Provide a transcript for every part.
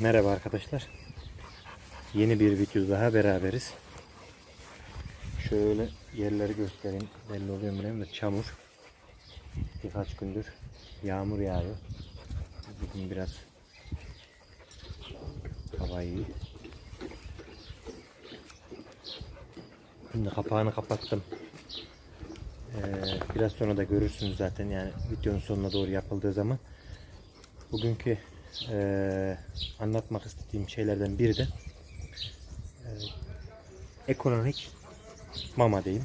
Merhaba arkadaşlar. Yeni bir video daha beraberiz. Şöyle yerleri göstereyim. Belli oluyor mu bilmiyorum da çamur. Birkaç gündür yağmur yağıyor. Bugün biraz hava iyi. Şimdi kapağını kapattım. Ee, biraz sonra da görürsünüz zaten yani videonun sonuna doğru yapıldığı zaman. Bugünkü eee, anlatmak istediğim şeylerden biri de eee, ekonomik mama diyeyim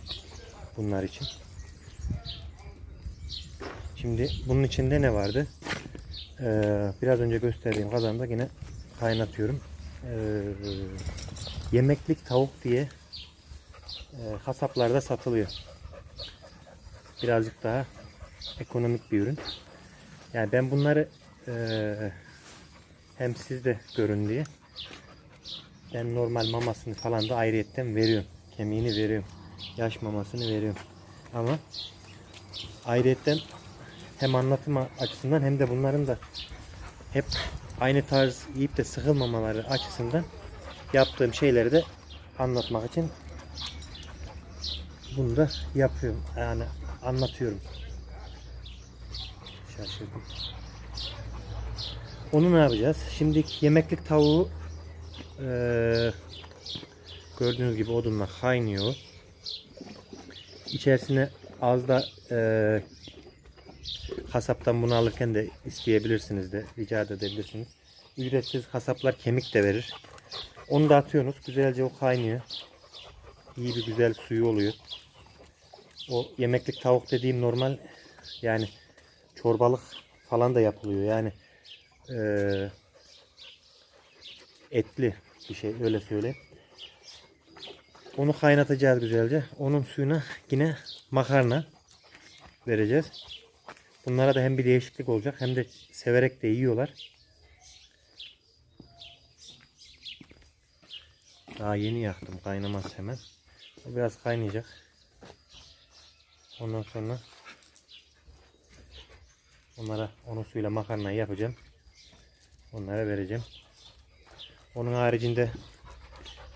bunlar için. Şimdi bunun içinde ne vardı? Eee, biraz önce gösterdiğim kazanda yine kaynatıyorum. Eee, yemeklik tavuk diye eee, kasaplarda satılıyor. Birazcık daha ekonomik bir ürün. Yani ben bunları eee, hem siz de görün diye ben normal mamasını falan da ayrıyetten veriyorum. Kemiğini veriyorum. Yaş mamasını veriyorum. Ama ayrıyetten hem anlatım açısından hem de bunların da hep aynı tarz yiyip de sıkılmamaları açısından yaptığım şeyleri de anlatmak için bunu da yapıyorum. Yani anlatıyorum. Şaşırdım. Onu ne yapacağız? Şimdi yemeklik tavuğu eee, gördüğünüz gibi odunla kaynıyor. İçerisine az da eee, kasaptan bunu alırken de isteyebilirsiniz de rica edebilirsiniz. Ücretsiz kasaplar kemik de verir. Onu da atıyorsunuz. Güzelce o kaynıyor. İyi bir güzel suyu oluyor. O yemeklik tavuk dediğim normal yani çorbalık falan da yapılıyor. Yani eee, etli bir şey öyle söyleyeyim. Onu kaynatacağız güzelce. Onun suyuna yine makarna vereceğiz. Bunlara da hem bir değişiklik olacak hem de severek de yiyorlar. Daha yeni yaktım kaynamaz hemen. O biraz kaynayacak. Ondan sonra onlara onun suyla makarnayı yapacağım. Onlara vereceğim. Onun haricinde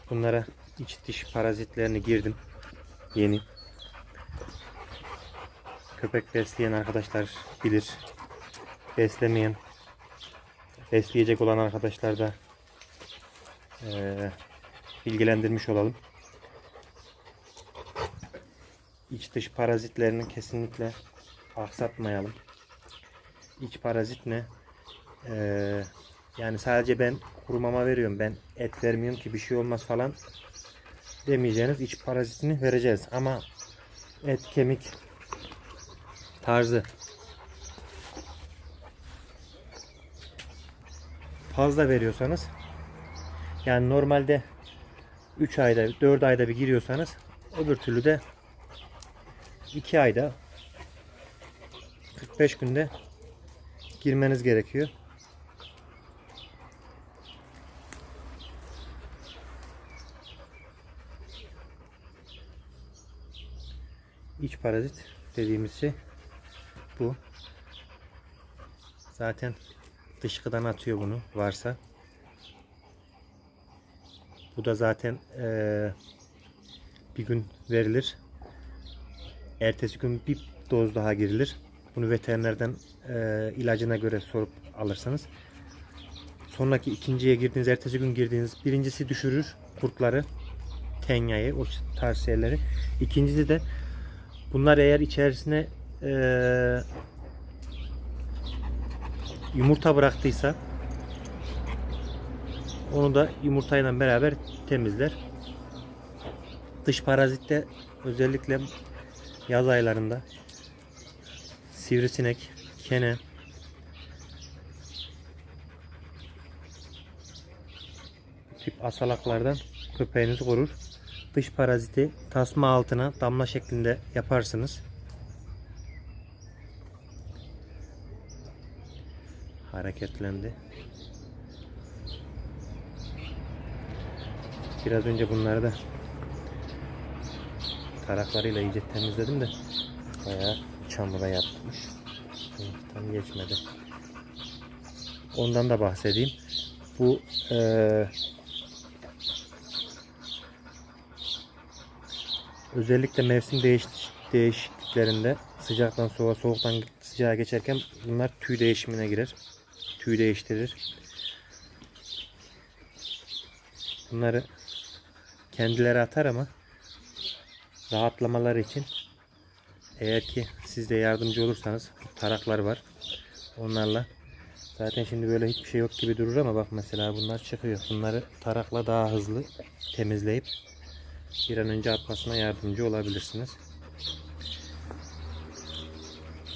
bunlara iç diş parazitlerini girdim. Yeni. Köpek besleyen arkadaşlar bilir. Beslemeyen besleyecek olan arkadaşlar da eee, bilgilendirmiş olalım. İç dış parazitlerini kesinlikle aksatmayalım. İç parazit ne? Ee, yani sadece ben kuru mama veriyorum. Ben et vermiyorum ki bir şey olmaz falan demeyeceğiniz iç parazitini vereceğiz. Ama et, kemik tarzı fazla veriyorsanız yani normalde 3 ayda 4 ayda bir giriyorsanız öbür türlü de 2 ayda 45 günde girmeniz gerekiyor. İç parazit dediğimiz şey bu. Zaten dışkıdan atıyor bunu varsa. Bu da zaten eee, bir gün verilir. Ertesi gün bir doz daha girilir. Bunu veterinerden eee, ilacına göre sorup alırsanız. Sonraki ikinciye girdiğiniz, ertesi gün girdiğiniz birincisi düşürür kurtları, tenyayı, o tarz şeyleri. İkincisi de bunlar eğer içerisine eee, yumurta bıraktıysa onu da yumurtayla beraber temizler. Dış parazitte özellikle yaz aylarında sivrisinek, kene, tip asalaklardan köpeğinizi korur. Dış paraziti tasma altına damla şeklinde yaparsınız. Hareketlendi. Biraz önce bunları da taraklarıyla iyice temizledim de bayağı çamura yapmış. Tam geçmedi. Ondan da bahsedeyim. Bu eee, özellikle mevsim değiş, değişikliklerinde sıcaktan soğuğa, soğuktan sıcağa geçerken bunlar tüy değişimine girer. Tüy değiştirir. Bunları kendileri atar ama rahatlamaları için eğer ki siz de yardımcı olursanız taraklar var. Onlarla zaten şimdi böyle hiçbir şey yok gibi durur ama bak mesela bunlar çıkıyor. Bunları tarakla daha hızlı temizleyip bir an önce atmasına yardımcı olabilirsiniz.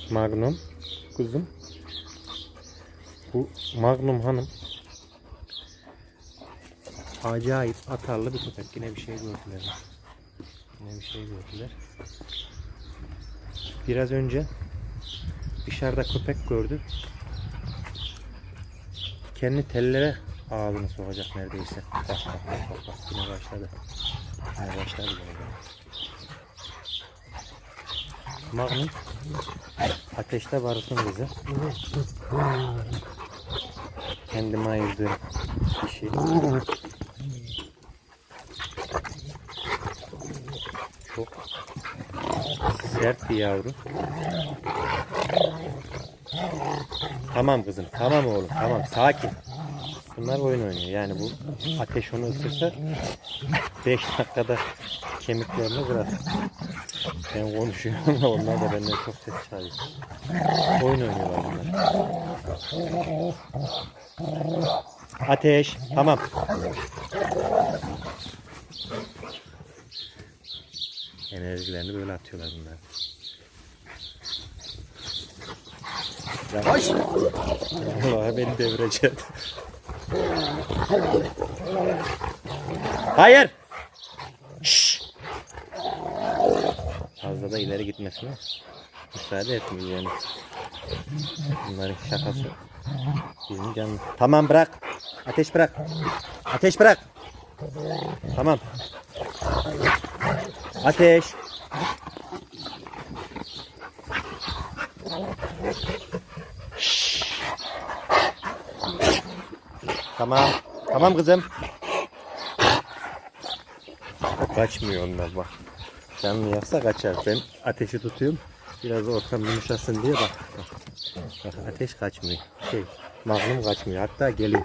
Magnum kuzum. Bu Magnum hanım acayip atarlı bir köpek. Yine bir şey gördüler. Yine bir şey gördüler. Biraz önce dışarıda köpek gördü. Kendi tellere ağzını sokacak neredeyse. Bak bak bak, bak. yine başladı. Başladı yine. Magnum ateşte barışın kızı. Kendime ayırdığım şey. Çok sert bir yavru. Tamam kızım, tamam oğlum, tamam sakin. Bunlar oyun oynuyor. Yani bu ateş onu ısırsa 5 dakikada kemiklerini kırar. Ben konuşuyorum ama onlar da benden çok ses çıkarıyor. Oyun oynuyorlar bunlar. Ateş, tamam. Enerjilerini böyle atıyorlar bunlar. Yavaş. Vallahi beni devirecek. Hayır. Şşş. Fazla da ileri gitmesine müsaade etmiyor yani. Bunların şakası. Bizim canlı. Tamam bırak. Ateş bırak. Ateş bırak. Tamam. Ateş. Tamam. Tamam kızım. Kaçmıyor onlar bak. Canlı yapsa kaçar. Ben ateşi tutuyorum. Biraz ortam yumuşasın diye bak. Bak, ateş kaçmıyor. Şey, magnum kaçmıyor. Hatta geliyor.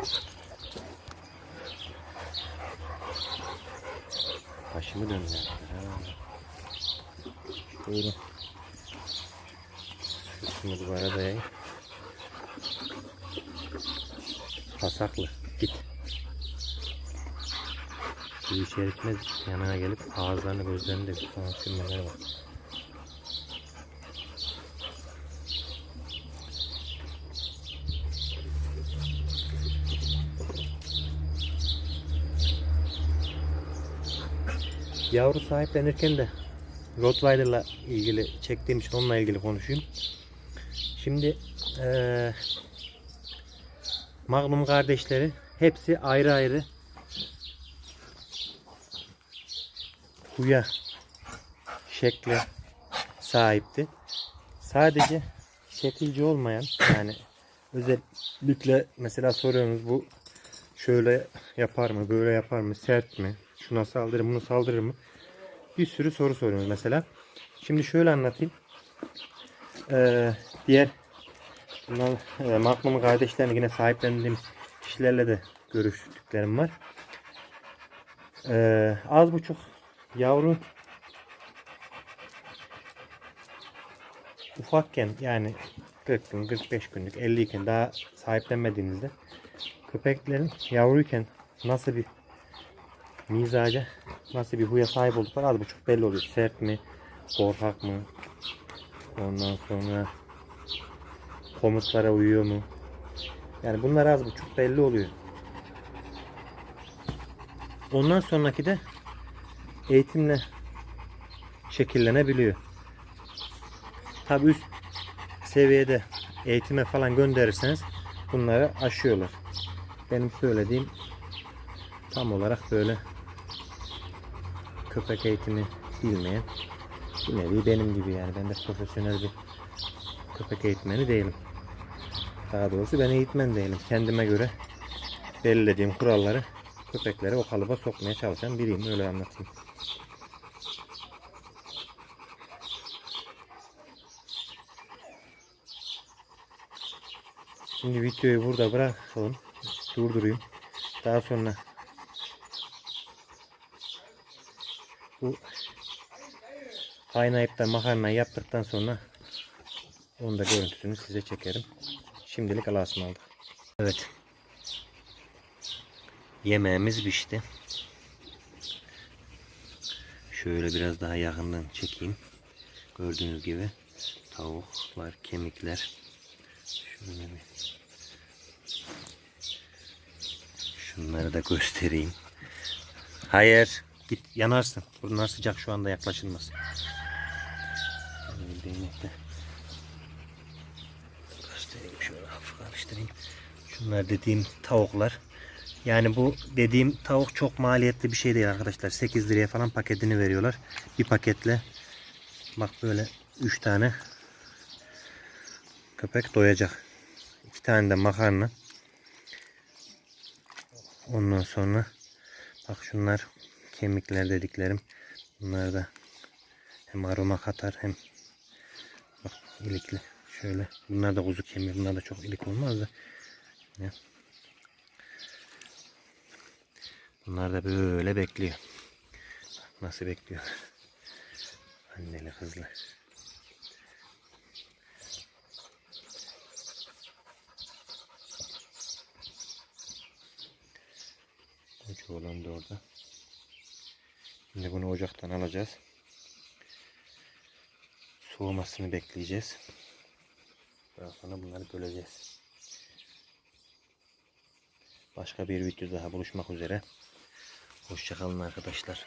Başımı dönüyor. Şöyle. Şunu duvara dayayım. Pasaklı. Git. Suyu içeritmez yanına gelip ağızlarını gözlerini de sana sürmeleri var. Yavru sahiplenirken de Rottweiler'la ilgili çektiğim için onunla ilgili konuşayım. Şimdi eee Magnum kardeşleri hepsi ayrı ayrı huya şekle sahipti. Sadece şekilci olmayan yani özellikle mesela soruyorsunuz bu şöyle yapar mı, böyle yapar mı, sert mi, şuna saldırır mı, bunu saldırır mı? Bir sürü soru soruyorsunuz mesela. Şimdi şöyle anlatayım. Ee, diğer bunlar e, Magnum kardeşlerini yine sahiplendiğim kişilerle de görüştüklerim var. Ee, az buçuk yavru ufakken yani 40 gün, 45 günlük, 50 iken daha sahiplenmediğinizde köpeklerin yavruyken nasıl bir mizaca, nasıl bir huya sahip oldukları az buçuk belli oluyor. Sert mi, korkak mı, ondan sonra komutlara uyuyor mu? Yani bunlar az buçuk belli oluyor. Ondan sonraki de eğitimle şekillenebiliyor. Tabi üst seviyede eğitime falan gönderirseniz bunları aşıyorlar. Benim söylediğim tam olarak böyle köpek eğitimi bilmeyen bir nevi benim gibi yani ben de profesyonel bir köpek eğitmeni değilim. Daha doğrusu ben eğitmen değilim. Kendime göre belirlediğim kuralları köpekleri o kalıba sokmaya çalışan biriyim. Öyle anlatayım. Şimdi videoyu burada bırakalım. Durdurayım. Daha sonra bu kaynayıp da makarna yaptıktan sonra onu da görüntüsünü size çekerim. Şimdilik Allah'a ısmarladık. Evet. Yemeğimiz pişti. Şöyle biraz daha yakından çekeyim. Gördüğünüz gibi tavuklar, kemikler. Şöyle bir Şunları da göstereyim. Hayır. Git yanarsın. Bunlar sıcak şu anda yaklaşılmaz. Şöyle bir değnekle göstereyim şöyle karıştırayım. Şunlar dediğim tavuklar. Yani bu dediğim tavuk çok maliyetli bir şey değil arkadaşlar. 8 liraya falan paketini veriyorlar. Bir paketle bak böyle 3 tane köpek doyacak. 2 tane de makarna. Ondan sonra bak şunlar kemikler dediklerim. Bunlar da hem aroma katar hem bak ilikli. Şöyle. Bunlar da kuzu kemiği. Bunlar da çok ilik olmaz da. Ya. Bunlar da böyle bekliyor. Nasıl bekliyor. Anneli kızlı. Koca olan da orada. Şimdi bunu ocaktan alacağız. Soğumasını bekleyeceğiz. Daha sonra bunları böleceğiz. Başka bir video daha buluşmak üzere. Hoşçakalın arkadaşlar.